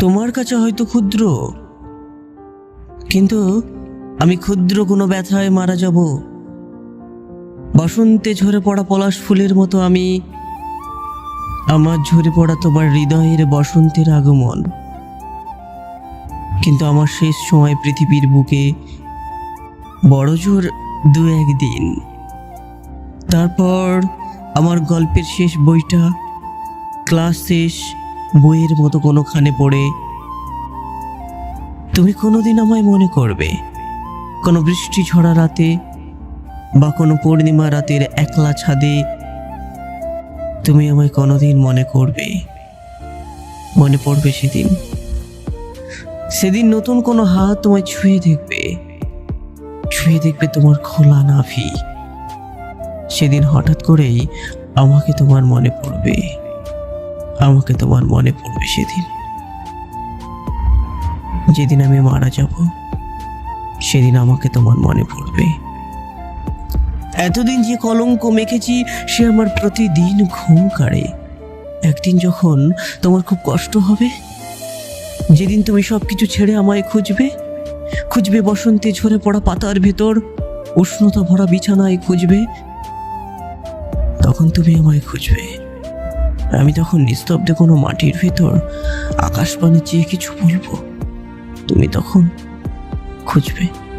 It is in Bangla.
তোমার কাছে হয়তো ক্ষুদ্র। কিন্তু আমি ক্ষুদ্র কোনো ব্যথায় মারা যাব। বসন্তে ঝরে পড়া পলাশ ফুলের মতো আমি, আমার ঝরে পড়া তোমার হৃদয়ের বসন্তের আগমন। কিন্তু আমার শেষ সময় পৃথিবীর বুকে বড় জোর দু একদিন। তারপর আমার গল্পের শেষ বইটা, ক্লাস শেষ বইয়ের মতো কোনোখানে পড়ে। তুমি কোনোদিন আমায় মনে করবে, কোনো বৃষ্টি ঝরা রাতে বা কোনো পূর্ণিমা রাতের একলা ছাদে। তুমি আমায় কোনোদিন মনে করবে, মনে পড়বে সেদিন। সেদিন নতুন কোনো হাত তোমায় ছুঁয়ে দেখবে ছুঁয়ে দেখবে তোমার খোলা নাভি। সেদিন হঠাৎ করেই আমাকে তোমার মনে পড়বে। আমাকে তোমার মনে পড়বে সেদিন। যেদিন আমি মারা যাব, সেদিন আমাকে তোমার মনে পড়বে। এতদিন যে কলঙ্ক মেখেছি, সে আমার প্রতিদিন ঘুম কাড়ে। একদিন যখন তোমার খুব কষ্ট হবে, যেদিন তুমি সব কিছু ছেড়ে আমায় খুঁজবে খুঁজবে বসন্তে ঝরে পড়া পাতার ভেতর, উষ্ণতা ভরা বিছানায় খুঁজবে, তখন তুমি আমায় খুঁজবে। আমি তখন নিস্তব্ধে কোনো মাটির ভেতর আকাশবাণী চেয়ে কিছু বলব। তুমি তখন খুঁজবে।